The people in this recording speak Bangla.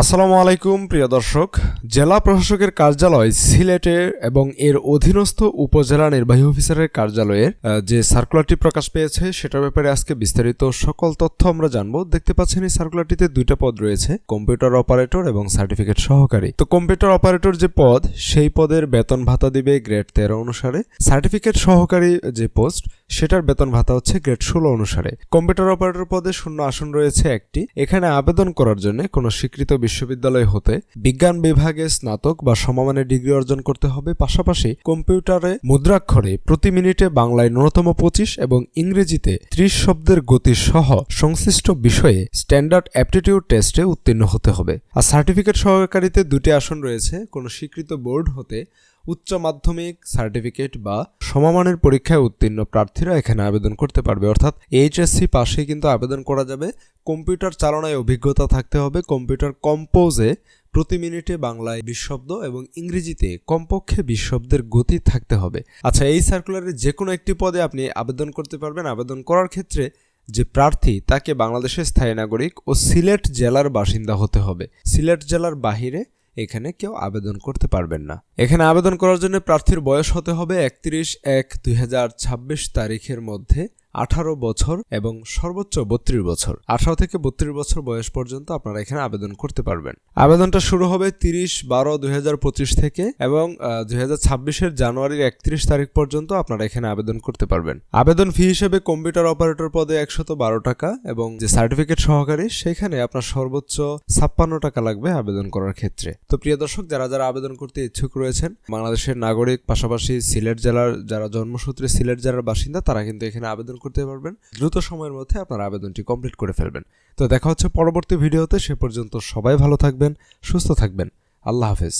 আসসালামু আলাইকুম, প্রিয় দর্শক। জেলা প্রশাসকের কার্যালয় সিলেটে এবং এর অধীনস্থ উপজেলা নির্বাহী অফিসারের কার্যালয়ের যে সার্কুলারটি প্রকাশ পেয়েছে, সেটার ব্যাপারে আজকে বিস্তারিত সকল তথ্য আমরা জানব। দেখতে পাচ্ছেন, এই সার্কুলারটিতে দুইটা পদ রয়েছে, কম্পিউটার অপারেটর এবং সার্টিফিকেট সহকারী। তো কম্পিউটার অপারেটর যে পদ, সেই পদের বেতন ভাতা দিবে গ্রেড তেরো অনুসারে। সার্টিফিকেট সহকারী যে পোস্ট, সেটার বেতন ভাতা হচ্ছে গ্রেড ষোলো অনুসারে। কম্পিউটার অপারেটর পদে শূন্য আসন রয়েছে একটি। এখানে আবেদন করার জন্য কোনো স্বীকৃত বিশ্ববিদ্যালয় হতে বিজ্ঞান বিভাগে স্নাতক বা সমমানের ডিগ্রি অর্জন করতে হবে। পাশাপাশি কম্পিউটারে মুদ্রাক্ষরে প্রতি মিনিটে বাংলায় ন্যূনতম পঁচিশ এবং ইংরেজিতে ত্রিশ শব্দের গতি সহ সংশ্লিষ্ট বিষয়ে স্ট্যান্ডার্ড অ্যাপটিটিউড টেস্টে উত্তীর্ণ হতে হবে। আর সার্টিফিকেট সহকারীতে দুটি আসন রয়েছে। কোনো স্বীকৃত বোর্ড হতে উচ্চ মাধ্যমিক সার্টিফিকেট বা সমমানের পরীক্ষায় উত্তীর্ণ প্রার্থীরা এখানে আবেদন করতে পারবে। অর্থাৎ এইচএসসি পাশে কিন্তু আবেদন করা যাবে। কম্পিউটার চালনায় অভিজ্ঞতা থাকতে হবে। কম্পিউটার কম্পোজে প্রতি মিনিটে বাংলায় বিশ শব্দ এবং ইংরেজিতে কমপক্ষে বিশ শব্দের গতি থাকতে হবে। আচ্ছা এই সার্কুলারের যে কোনো একটি পদে আপনি আবেদন করতে পারবেন। আবেদন করার ক্ষেত্রে যে প্রার্থী, তাকে বাংলাদেশের স্থায়ী নাগরিক ও সিলেট জেলার বাসিন্দা হতে হবে। সিলেট জেলার বাহিরে এখানে কেউ আবেদন করতে পারবেন না। এখানে আবেদন করার জন্য প্রার্থীর বয়স হতে হবে একত্রিশ এক দুই তারিখের মধ্যে। আঠারো বছর এবং সর্বোচ্চ বত্রিশ বছর। আঠারো থেকে বত্রিশ বছর বয়স পর্যন্ত আপনারা এখানে আবেদন করতে পারবেন। আবেদনটা শুরু হবে তিরিশ বারো দুই থেকে এবং দুই হাজার জানুয়ারির একত্রিশ তারিখ পর্যন্ত আপনারা এখানে আবেদন করতে পারবেন। আবেদন ফি হিসেবে কম্পিউটার অপারেটর পদে একশত বারো টাকা এবং যে সার্টিফিকেট সহকারী সেখানে আপনার সর্বোচ্চ ছাপ্পান্ন টাকা লাগবে আবেদন করার ক্ষেত্রে। তো প্রিয় দর্শক, যারা যারা আবেদন করতে ইচ্ছুক রয়েছেন, বাংলাদেশের নাগরিক পাশাপাশি সিলেট জেলার যারা জন্মসূত্রে সিলেট জেলার বাসিন্দা, তারা কিন্তু এখানে আবেদন করতে পারবেন। দ্রুত সময়ের মধ্যে আপনার আবেদনটি কমপ্লিট করে ফেলবেন। তো দেখা হচ্ছে পরবর্তী ভিডিওতে। সে পর্যন্ত সবাই ভালো থাকবেন, সুস্থ থাকবেন। আল্লাহ হাফেজ।